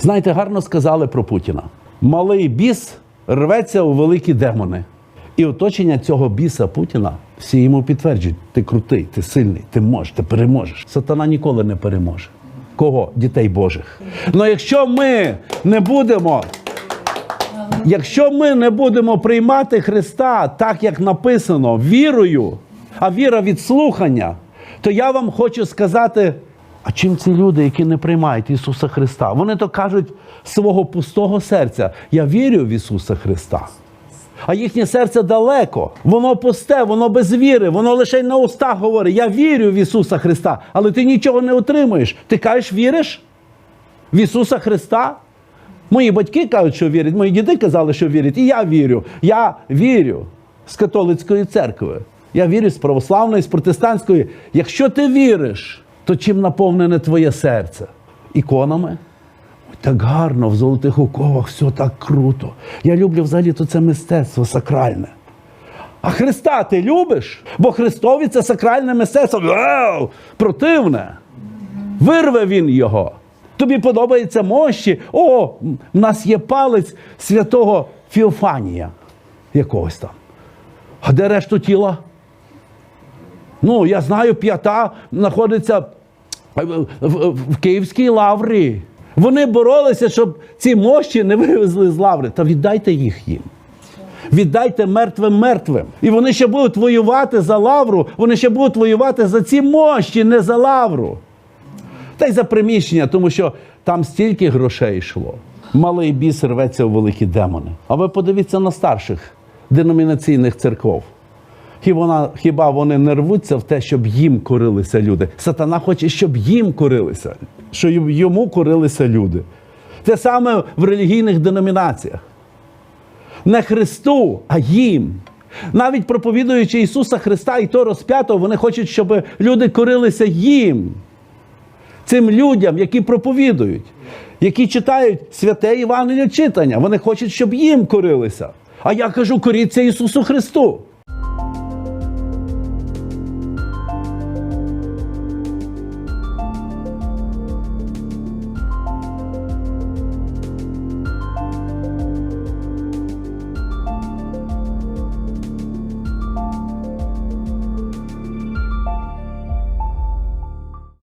Знаєте, гарно сказали про Путіна. Малий біс рветься у великі демони. І оточення цього біса Путіна всі йому підтверджують: ти крутий, ти сильний, ти можеш, ти переможеш. Сатана ніколи не переможе. Кого? Дітей Божих. Ну якщо ми не будемо Якщо ми не будемо приймати Христа так, як написано, вірою, а віра від слухання, то я вам хочу сказати, а чим ці люди, які не приймають Ісуса Христа? Вони то кажуть свого пустого серця, я вірю в Ісуса Христа. А їхнє серце далеко, воно пусте, воно без віри, воно лише на устах говорить: Я вірю в Ісуса Христа, але ти нічого не отримуєш. Ти кажеш, віриш в Ісуса Христа? Мої батьки кажуть, що вірять, мої діди казали, що вірять, і я вірю. Я вірю з католицької церкви. Я вірю з православної, з протестантської. Якщо ти віриш, то чим наповнене твоє серце? Іконами? Ой, Так гарно, в золотих оковах, все так круто. Я люблю взагалі то це мистецтво сакральне. А Христа ти любиш? Бо Христові це сакральне мистецтво. Вау! Противне. Вирве він його. Тобі подобається мощі. О, в нас є палець святого Фіофанія якогось там. А де решту тіла? Ну, я знаю, п'ята знаходиться в, Київській лаврі. Вони боролися, щоб ці мощі не вивезли з лаври. Та віддайте їх їм. Віддайте мертвим мертвим. І вони ще будуть воювати за лавру, вони ще будуть воювати за ці мощі, не за лавру. Та й за приміщення, тому що там стільки грошей йшло. Малий біс рветься у великі демони. А ви подивіться на старших деномінаційних церков. Хіба, хіба вони не рвуться в те, щоб їм корилися люди? Сатана хоче, щоб їм корилися, щоб йому корилися люди. Те саме в релігійних деномінаціях. Не Христу, а їм. Навіть проповідуючи Ісуса Христа і то розп'ятого, вони хочуть, щоб люди корилися їм цим людям, які проповідують, які читають святе Євангеліє читання. Вони хочуть, щоб їм корилися. А я кажу, коріться Ісусу Христу.